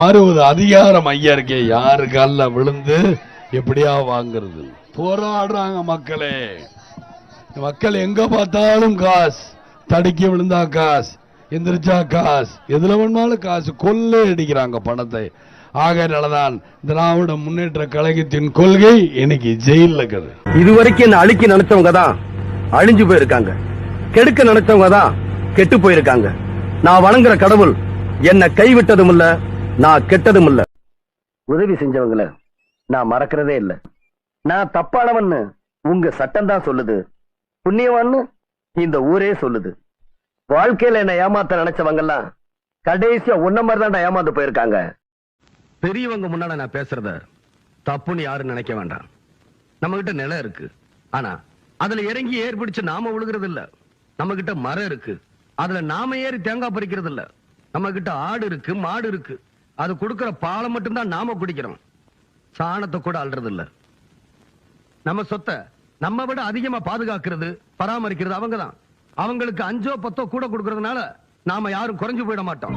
அறுபது அதிகாரம் ஐயா இருக்கே யாரு கால்ல விழுந்து எப்படியா வாங்குறது? போராடுறாங்க மக்களே. மக்கள் எங்க பார்த்தாலும் காசு. தடுக்கி விழுந்தா காசு எந்திரிச்சா காசு. எதுல வேணாலும் காசு. கொள்ளை அடிக்கிறாங்க பணத்தை. ஆகையினாலதான் திராவிட முன்னேற்ற கழகத்தின் கொள்கை இன்னைக்கு ஜெயில இருக்குது. இதுவரைக்கும் என்ன அழிக்க நினைச்சவங்க தான் அழிஞ்சு போயிருக்காங்க. கெடுக்க நினைச்சவங்க தான் கெட்டு போயிருக்காங்க. நான் வணங்குற கடவுள் என்ன கைவிட்டதும் இல்லை நான் கெட்டதும் இல்ல. உதவி செஞ்சவங்கள நான் மறக்கிறதே இல்ல. நான் தப்பானவன்னு உங்க சட்டம் தான் சொல்லுது. புண்ணியவான்னு இந்த ஊரே சொல்லுது. வாழ்க்கையில என்ன ஏமாத்த நினைச்சவங்க எல்லாம் கடைசியா உன்ன மாதிரி தான் ஏமாந்து போயிருக்காங்க. பெரியவங்க முன்னால நான் பேசுறத தப்புன்னு யாரும் நினைக்க வேண்டாம். நம்ம கிட்ட நிலம் இருக்கு. ஆனா அதுல இறங்கி ஏர் பிடிச்சு நாம விழுகிறது இல்ல நம்ம கிட்ட மரம் இருக்கு. அதுல நாம ஏறி தேங்காய் பறிக்கிறது இல்ல நம்ம கிட்ட ஆடு இருக்கு மாடு இருக்கு. அது கொடுக்கிற பாலை மட்டும்தான் நாம குடிக்கிறோம். சாணத்தை கூட அல்றது இல்ல நம்ம சொத்தை நம்ம விட அதிகமா பாதுகாக்கிறது பராமரிக்கிறது அவங்கதான். அவங்களுக்கு அஞ்சோ பத்தோ கூட கொடுக்கறதுனால நாம யாரும் குறைஞ்சு போயிட மாட்டோம்.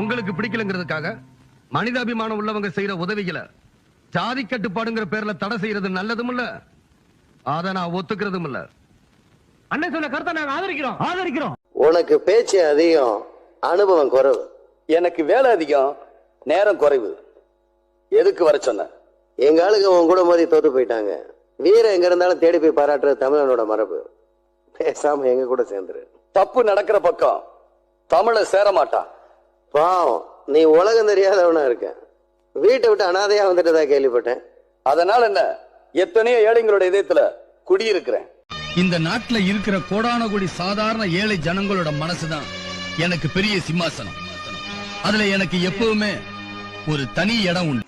உங்களுக்கு பிடிக்கலங்கிறதுக்காக மனிதாபிமானம் உள்ளவங்க செய்யற உதவிகளை ஜாதி கட்டுப்பாடுங்கிற பேர்ல தடை செய்யறது நல்லதும் இல்ல அத நான் ஒத்துக்கிறதும் இல்ல அண்ணன் சொன்ன கருத்தை நாங்க ஆதரிக்கிறோம். ஆதரிக்கிறோம். உனக்கு பேச்சு அதிகம் அனுபவம் குறைவு. எனக்கு வேலை அதிகம் நேரம் குறைவு. எதுக்கு வர சொன்ன? எங்க ஆளுங்க உன் கூட மோதி தோத்து போயிட்டாங்க. வீரம் எங்க இருந்தாலும் தேடி போய் பாராட்டுறது தமிழனோட மரபு. பேசாம எங்க கூட சேர்ந்துரு. தப்பு நடக்கிற பக்கம் தமிழ சேர மாட்டான் பாவம் நீ உலகம் தெரியாதவனா இருக்க. வீட்டை விட்டு அனாதையா வந்துட்டதா கேள்விப்பட்டேன். அதனால என்ன? எத்தனையோ ஏழைங்களோட இதயத்துல குடியிருக்கிறேன். இந்த நாட்டுல இருக்கிற கோடான கோடி சாதாரண ஏழை ஜனங்களோட மனசுதான் எனக்கு பெரிய சிம்மாசனம். அதுல எனக்கு எப்பவுமே ஒரு தனி இடம் உண்டு.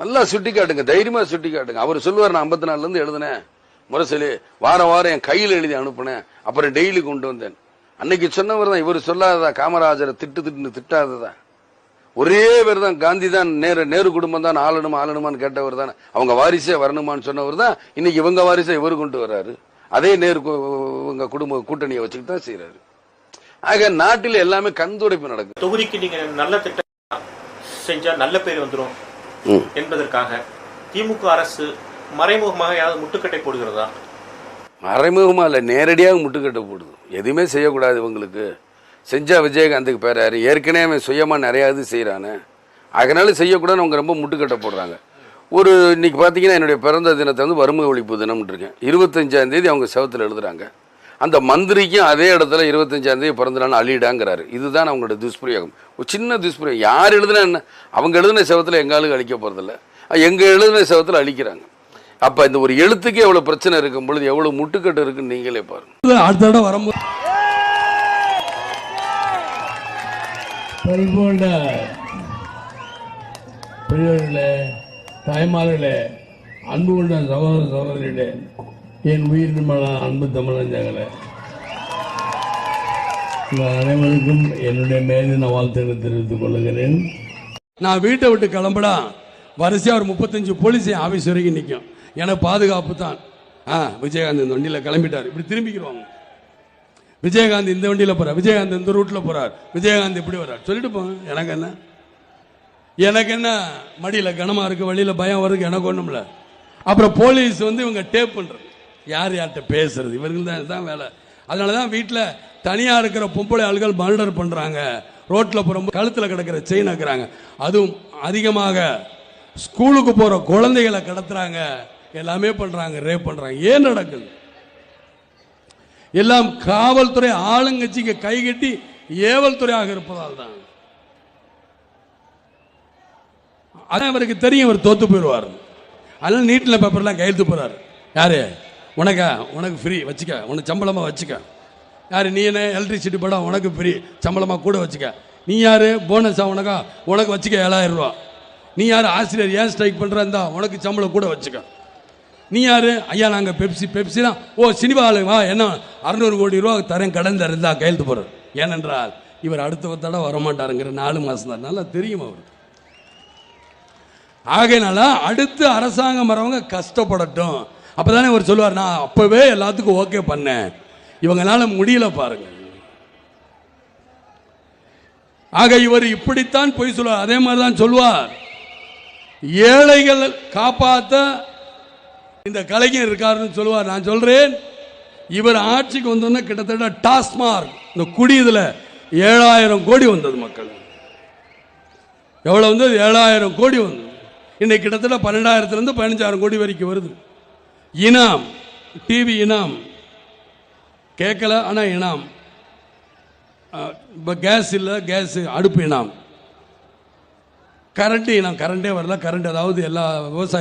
நல்லா சுட்டி காட்டுங்க தைரியமா சுட்டி காட்டுங்க அவர் சொல்லுவார் நான் ஐம்பத்தி நாலுல இருந்து எழுதினேன். முரசொலி வாரம் வாரம் என் கையில் எழுதி அனுப்புனேன். அப்புறம் டெய்லி கொண்டு வந்தேன். அன்னைக்கு சொன்னவர் தான் இவர் சொல்லாததா காமராஜரை திட்டு திட்டுன்னு திட்டாததா. ஒரே பேர் தான் காந்தி தான் நேரு நேரு குடும்பம் தான் ஆளணுமா ஆளணுமான்னு கேட்டவர் தான். அவங்க வாரிசே வரணுமான்னு சொன்னவர் தான் இன்னைக்கு இவங்க வாரிசை இவர் கொண்டு வர்றாரு அதே நேரு இவங்க குடும்ப கூட்டணியை வச்சுக்கிட்டு தான் செய்யறாரு ஆக நாட்டில் எல்லாமே கண்துடைப்பு நடக்குது. தொகுதிக்கு நீங்க நல்ல திட்டம் செஞ்சா நல்ல பேர் வந்துரும் ம். என்பதற்காக திமுக அரசு மறைமுகமாக யாராவது முட்டுக்கட்டை போடுகிறதா? மறைமுகமா இல்ல நேரடியாக முட்டுக்கட்டை போடுது. எதுவுமே செய்யக்கூடாது இவங்களுக்கு. செஞ்சா விஜயகாந்துக்கு பேராரு. ஏற்கனவே அவன் சுயமா நிறைய இது செய்யறானே அதனால செய்யக்கூடாதுன்னு அவங்க ரொம்ப முட்டுக்கட்டை போடுறாங்க. ஒரு இன்னைக்கு பார்த்தீங்கன்னா என்னுடைய பிறந்த தினத்தை வந்து வறுமை ஒழிப்பு தினம்னு இருக்கேன் இருபத்தஞ்சாம் தேதி அவங்க செவத்தில் எழுதுறாங்க. அந்த மந்திரிக்கும் அதே இடத்துல இருபத்தஞ்சாம் தேதி பிறந்த நாள் அழிடாங்கிறாரு இதுதான் அவங்களோட துஷ்பிரயோகம். ஒரு சின்ன துஷ்பிரயோகம். யார் எழுதுனா என்ன? அவங்க எழுதின செவத்தில் எங்க ஆளுங்க அழிக்க போறதில்ல. எங்க எழுதின செவத்தில் அழிக்கிறாங்க. அப்ப இந்த ஒரு எழுத்துக்கே எவ்வளவு பிரச்சனை இருக்கும் பொழுது எவ்வளவு முட்டுக்கட்டு இருக்குன்னு நீங்களே பாருங்க. அடுத்த தடவை வரும்போது பரிபூர்ண பெரியவர்களே தாய்மார்களே அன்பு கொண்ட சகோதர சகோதரிகளே என் உயிர் நிர்மலா அன்பு தமிழஞ்சங்களே உங்கள் அனைவருக்கும் என்னுடைய மேலின வாழ்த்துக்களை தெரிவித்துக் கொள்கிறேன். நான் வீட்டை விட்டு கிளம்புடா வரிசையாக ஒரு முப்பத்தஞ்சு போலீஸ் ஆஃபீஸ் வரைக்கும் நிற்கும் எனக்கு பாதுகாப்பு தான். ஆ விஜயகாந்த் இந்த வண்டியில் கிளம்பிட்டார். இப்படி திரும்பிக்கிடுவாங்க விஜயகாந்த் இந்த வண்டியில் போகிறார் விஜயகாந்த் இந்த ரூட்டில் போகிறார் விஜயகாந்த் இப்படி வர்றார். சொல்லிட்டு போங்க எனக்கு என்ன? எனக்கு என்ன? மடியில் கனமாக இருக்குது வழியில் பயம் வருது எனக்கு ஒன்றும்ல அப்புறம் போலீஸ் வந்து இவங்க டேப் பண்ணுறது யார் யார்கிட்ட பேசுறது? இவர்கள் தான் இதுதான் வேலை. அதனால தான் வீட்டில் தனியாக இருக்கிற பொம்பளை ஆளுகள் மர்டர் பண்ணுறாங்க ரோட்டில் போகிற கழுத்தில் கிடக்கிற செயின் இருக்கிறாங்க அதுவும் அதிகமாக ஸ்கூலுக்கு போகிற குழந்தைகளை கடத்துறாங்க. எல்லாமே பண்ணுறாங்க ரேப் பண்ணுறாங்க ஏன் நடக்குது? எல்லாம் காவல்துறை ஆளுங்கட்சிக்கு கைகட்டி ஏவல் துறையாக இருப்பதால் தான். அதான் இவருக்கு தெரியும் இவர் தோத்து போயிடுவார் அதனால நீட்டில் பேப்பர்லாம் கையெழுத்து போறாரு யாரு? உனக்கா? உனக்கு ஃப்ரீ வச்சுக்க. உனக்கு சம்பளமாக வச்சுக்க. யார் நீ என்ன எலக்ட்ரிசிட்டி படம் உனக்கு ஃப்ரீ சம்பளமாக கூட வச்சுக்க. நீ யார்? போனஸாக உனக்கா? உனக்கு வச்சுக்க ஏழாயிரம் ரூபா. நீ யார்? ஆசிரியர் ஏன் ஸ்ட்ரைக் பண்ணுறா இருந்தா உனக்கு சம்பளம் கூட வச்சுக்க. நீ யார்? ஐயா நாங்கள் பெப்சி பெப்சி தான் ஓ சினிமா ஆளுங்க வா என்ன? அறுநூறு கோடி ரூபா தரேன் கடன் இருந்தா கையெழுத்து போடுறேன் ஏனென்றால் இவர் அடுத்த தடவை வரமாட்டாருங்கிற நாலு மாதம் தான். நல்லா தெரியும் அவர். ஆகையினால அடுத்து அரசாங்கம் வரவங்க கஷ்டப்படட்டும். அப்பதானே அவர் சொல்லுவார் நான் அப்போவே எல்லாத்துக்கும் ஓகே பண்ணேன். இவங்கனால முடியல பாருங்க. ஆக இவர் இப்படித்தான் பொய் சொல்லுவார். அதே மாதிரி தான் சொல்லுவார். ஏழைகள் காப்பாத்த இந்த கலைஞர் இருக்காருன்னு சொல்லுவார். நான் சொல்றேன் இவர் ஆட்சிக்கு வந்தோன்னா கிட்டத்தட்ட டாஸ்மார்க் இந்த குடி இதில் ஏழாயிரம் கோடி வந்தது மக்கள். எவ்வளோ வந்தது? ஏழாயிரம் கோடி வந்தது. இன்னைக்கு கிட்டத்தட்ட பன்னெண்டாயிரத்துலேருந்து பதினஞ்சாயிரம் கோடி வரைக்கும் வருது. இனாம். டிவி இனாம். கேட்கல ஆனால் இனாம். இப்போ கேஸ் இல்லை கேஸ் அடுப்பு இனாம். கரண்ட்டு இனம் கரண்டே வரல கரண்ட் அதாவது எல்லா விவசாய